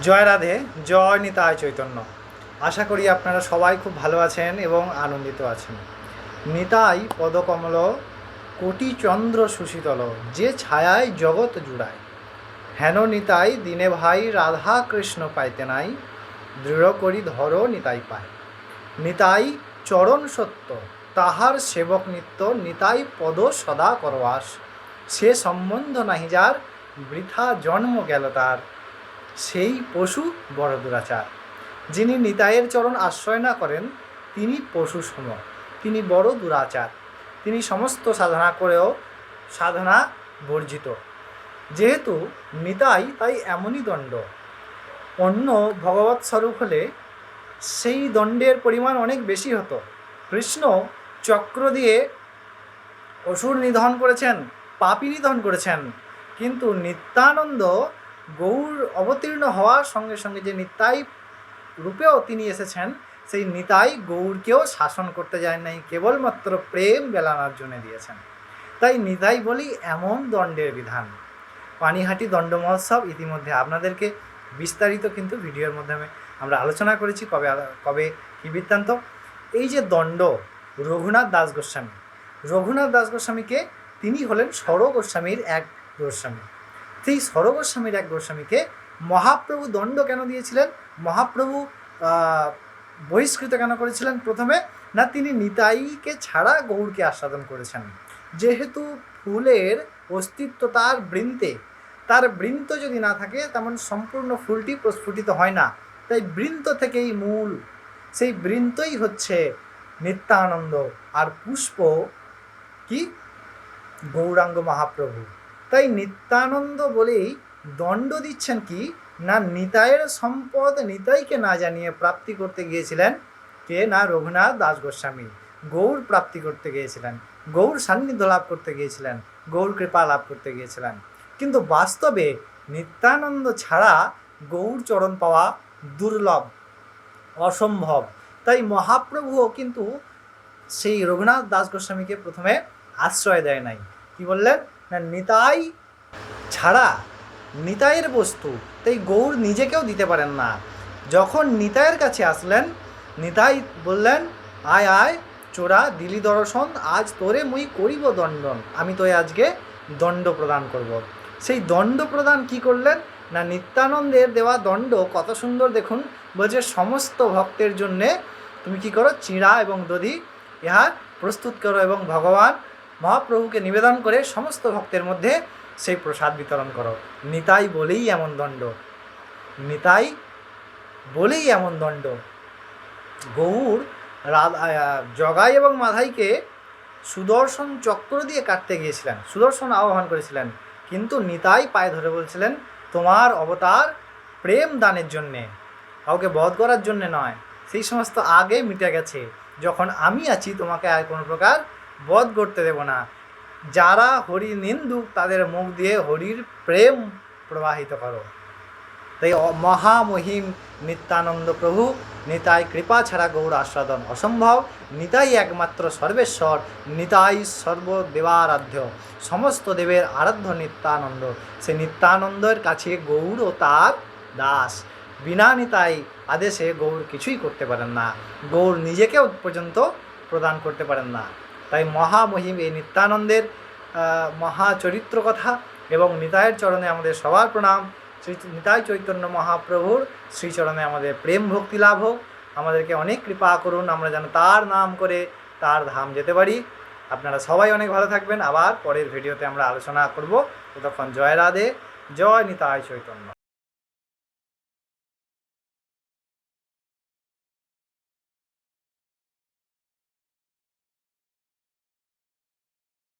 জয় রাধে, জয় নিতায় চৈতন্য। আশা করি আপনারা সবাই খুব ভালো আছেন এবং আনন্দিত আছেন। নিতাই পদকমল কোটি চন্দ্র সুশীতল, যে ছায়ায় জগৎ জুড়ায়। হেন নিতাই, দিনে ভাই রাধা কৃষ্ণ পাইতে নাই, দৃঢ় করি ধরো নিতাই পায়। নিতাই চরণ সত্য, তাহার সেবক নিত্য, নিতাই পদ সদা করবাস সে সম্বন্ধ নাহি যার, বৃথা জন্ম গেল তার। সেই পশু বড় দুরাচার। যিনি নিতাইয়ের চরণ আশ্রয় না করেন, তিনি পশু সম। তিনি বড় দুরাচার। তিনি সমস্ত সাধনা করেও সাধনা বর্জিত। যেহেতু নিতাই তাই এমনই দণ্ড। অন্য ভগবৎ স্বরূপ হলে সেই দণ্ডের পরিমাণ অনেক বেশি হতো। কৃষ্ণ চক্র দিয়ে অসুর নিধন করেছেন, পাপি নিধন করেছেন। কিন্তু নিত্যানন্দ গৌর অবতীর্ণ হওয়ার সঙ্গে সঙ্গে যে নিতাই রূপেও তিনি এসেছেন, সেই নিতাই গৌরকেও শাসন করতে যায় নাই, কেবলমাত্র প্রেম বেলানার জন্য দিয়েছেন। তাই নিতাই বলি এমন দণ্ডের বিধান। পানিহাটি দণ্ড মহোৎসব ইতিমধ্যে আপনাদেরকে বিস্তারিত কিন্তু ভিডিওর মাধ্যমে আমরা আলোচনা করেছি, কবে কবে কী বৃত্তান্ত। এই যে দণ্ড, রঘুনাথ দাস গোস্বামী। রঘুনাথ দাস গোস্বামীকে তিনি হলেন সর গোস্বামীর এক গোস্বামী। সেই সর গোস্বামীর এক গোস্বামীকে মহাপ্রভু দণ্ড কেন দিয়েছিলেন? মহাপ্রভু বহিষ্কৃত কেন করেছিলেন? প্রথমে, না তিনি নিতাইকে ছাড়া গৌরকে আস্বাদন করেছেন। যেহেতু ফুলের অস্তিত্ব তার বৃন্তে, তার বৃন্ত যদি না থাকে, তেমন সম্পূর্ণ ফুলটি প্রস্ফুটিত হয় না। তাই বৃন্ত থেকেই মূল, সেই বৃন্তই হচ্ছে নিত্যানন্দ আর পুষ্প কি? গৌরাঙ্গ মহাপ্রভু। তাই নিত্যানন্দ বলেই দণ্ড দিচ্ছেন কি? না নিতাইয়ের সম্পদ নিতাইকে না জানিয়ে প্রাপ্তি করতে গিয়েছিলেন? কে? না রঘুনাথ দাস গোস্বামী। গৌর প্রাপ্তি করতে গিয়েছিলেন। গৌর সান্নিধ্য লাভ করতে গিয়েছিলেন। গৌর কৃপা লাভ করতে গিয়েছিলেন। কিন্তু বাস্তবে নিত্যানন্দ ছাড়া গৌর চরণ পাওয়া দুর্লভ, অসম্ভব। তাই মহাপ্রভুও কিন্তু সেই রঘুনাথ দাস গোস্বামীকে প্রথমে আশ্রয় দেয় নাই। কি বললেন? না নিতাই ছাড়া নিতাইয়ের বস্তু। তাই গৌর নিজেকেও দিতে পারেন না। যখন নিতাইয়ের কাছে আসলেন, নিতাই বললেন, আয় আয়, চোরা, দিলি দর্শন, আজ তোরে মুই করিব দণ্ডন। আমি তোয় আজকে দণ্ড প্রদান করব। সেই দণ্ড প্রদান কি করলেন? না, নিত্যানন্দের দেওয়া দণ্ড? কত সুন্দর দেখুন। বলছে, সমস্ত ভক্তের জন্যে তুমি কি করো? চিঁড়া এবং দধি ইহা প্রস্তুত করো এবং ভগবান মহাপ্রভুকে নিবেদন করে সমস্ত ভক্তের মধ্যে সেই প্রসাদ বিতরণ করো। নিতাই বলেই এমন দণ্ড। নিতাই বলেই এমন দণ্ড। গৌর জগাই এবং মাধাইকে সুদর্শন চক্র দিয়ে কাটতে গিয়েছিলেন। সুদর্শন আহ্বান করেছিলেন। কিন্তু নিতাই পায়ে ধরে বলছিলেন, তোমার অবতার প্রেম দানের জন্যে, কাউকে বধ করার জন্যে নয়। সেই সমস্ত আগে মিটে গেছে। যখন আমি আছি, তোমাকে আর কোনো প্রকার বধ করতে দেব না। যারা হরি নিন্দুক, তাদের মুখ দিয়ে হরির প্রেম প্রবাহিত করো। তাই মহামহিম নিত্যানন্দ প্রভু, নিতাই কৃপা ছাড়া গৌর আস্বাদন অসম্ভব, নিতাই একমাত্র সর্বেশ্বর, নিতাই সর্বদেবারাধ্য, সমস্ত দেবের আরাধ্য নিত্যানন্দ। সে নিত্যানন্দের কাছে গৌর ও তার দাস। বিনা নিতাই আদেশে গৌর কিছুই করতে পারেন না। গৌর নিজেকেও পর্যন্ত প্রদান করতে পারেন না। তাই মহামহিম এই নিত্যানন্দের আহ, মহা চরিত্র কথা এবং নিতায়ের চরণে আমাদের সবার প্রণাম। শ্রী নিতাই চৈতন্য মহাপ্রভুর শ্রীচরণে আমাদের প্রেম ভক্তি লাভ হোক। আমাদেরকে অনেক কৃপা করুন আমরা যেন তার নাম করে তার ধাম যেতে পারি। আপনারা সবাই অনেক ভালো থাকবেন। আবার পরের ভিডিওতে আমরা আলোচনা করব। ততক্ষণ জয় রাধে জয় নিতাই চৈতন্য।